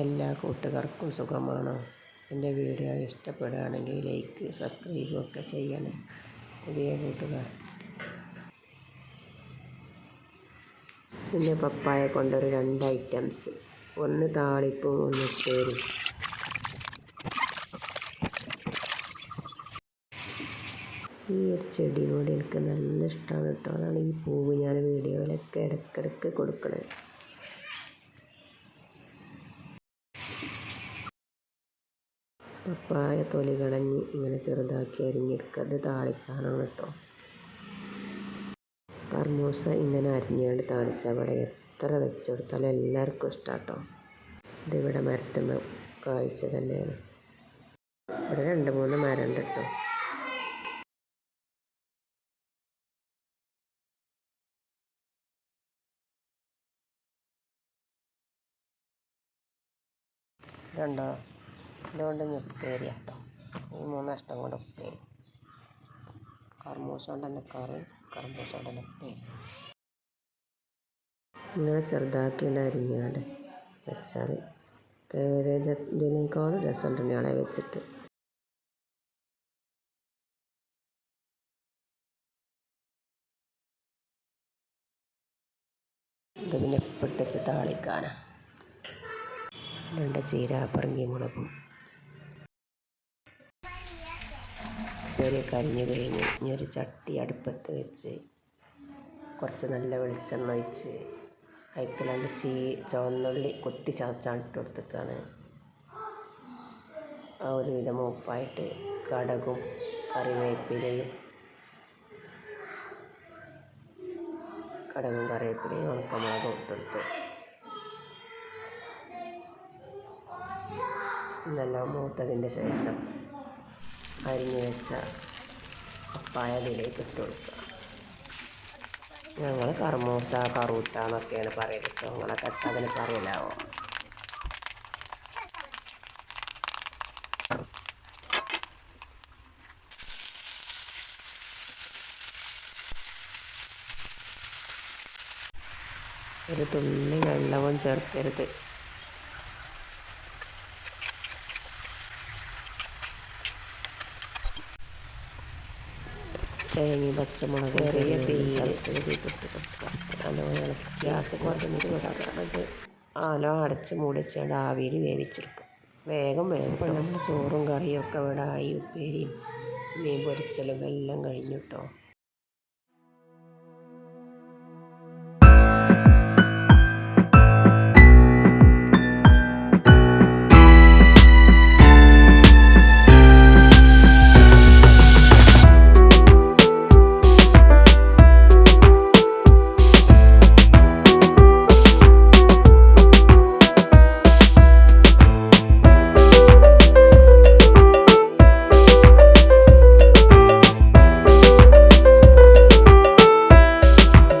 എല്ലാ കൂട്ടുകാർക്കും സുഖമാണോ? എന്റെ വീഡിയോ ഇഷ്ടപ്പെടുകയാണെങ്കിൽ ലൈക്ക് സബ്സ്ക്രൈബും ഒക്കെ ചെയ്യണേ. പുതിയ കൂട്ടുകാർ. പിന്നെ പപ്പായ കൊണ്ടൊരു രണ്ട് ഐറ്റംസ്. ഒന്ന് താളിപ്പും ഒന്ന് ചേരും ഈ ഒരു ചെടിയോട് എനിക്ക് നല്ല ഇഷ്ടമാണ് കേട്ടോ. അതാണ് ഈ പൂവ് ഞാൻ വീഡിയോയിലൊക്കെ ഇടയ്ക്കിടയ്ക്ക് കൊടുക്കണത്. പപ്പായ തൊലി കളഞ്ഞ് ഇങ്ങനെ ചെറുതാക്കി അരിഞ്ഞെടുക്കുക അത് താളിച്ചാണ് കേട്ടോ. കർമൂസ ഇങ്ങനെ അരിഞ്ഞുകൊണ്ട് താളിച്ച അവിടെ എത്ര വെച്ചെടുത്താലും എല്ലാവർക്കും ഇഷ്ടമാണ് കേട്ടോ ഇതിവിടെ മരത്തുമ്മ കായ്ച്ച തന്നെയാണ്. ഇവിടെ രണ്ട് മൂന്ന് മരം ഉണ്ട് കേട്ടോ. ഇതുണ്ടോ? ഇതുകൊണ്ട് ഉപ്പേരി കേട്ടോ ഈ മൂന്ന് നഷ്ടം കൊണ്ട് ഉപ്പേരി. കർമൂസ കൊണ്ട് തന്നെ കറി കർമൂസ കൊണ്ട് തന്നെ ഉപ്പേരി. ഇങ്ങനെ ചെറുതാക്കിയുടെ അരിഞ്ഞാണ്ട് വെച്ചാൽ കാബേജ് ഇതിനേക്കാളും രസം തന്നെയാണ് വെച്ചിട്ട്. ഇത് പിന്നെ ഇപ്പിട്ടച്ച് താളിക്കാനാണ് രണ്ട് ചീര മുളകും. ഒരു കരിഞ്ഞ് കഴിഞ്ഞ് ഇനി ഒരു ചട്ടി അടുപ്പത്ത് വെച്ച് കുറച്ച് നല്ല വെളിച്ചെണ്ണ ഒഴിച്ച് അതിൽ ചീ ചുവന്നുള്ളി കൊത്തി ചതച്ചാണ് ഇട്ട് ആ ഒരു വിധം മൂപ്പായിട്ട് കടകും കറിവേപ്പിലയും കടകും കറിവേപ്പിലയും ഉണക്കമുളകും ഇട്ടെടുത്ത് നല്ല മൂത്തതിന്റെ ശേഷം അരിഞ്ഞു വെച്ച പപ്പായതിലേക്ക് ഇട്ട് കൊടുക്കുക. ഞങ്ങൾ കർമൂസ കറൂത്ത എന്നൊക്കെയാണ് പറയുന്നത് കേട്ടോ കട്ടതിന് പറയലാവോ? ഒരു തുള്ളി വെള്ളവും ചേർക്കരുത്. തേങ്ങ പച്ചമുളക് ചെറിയ തീയിൽ നല്ലോണം ഗ്യാസ് കുറച്ച് അത് ആലോ അടച്ച് മൂടിച്ചാണ്ട് ആവിയിൽ വേവിച്ചെടുക്കും വേഗം വേഗം നമ്മൾ ചോറും കറിയും ഒക്കെ ഇവിടെ ആയി ഉപ്പേരിയും മീൻ പൊരിച്ചലും എല്ലാം കഴിഞ്ഞു കേട്ടോ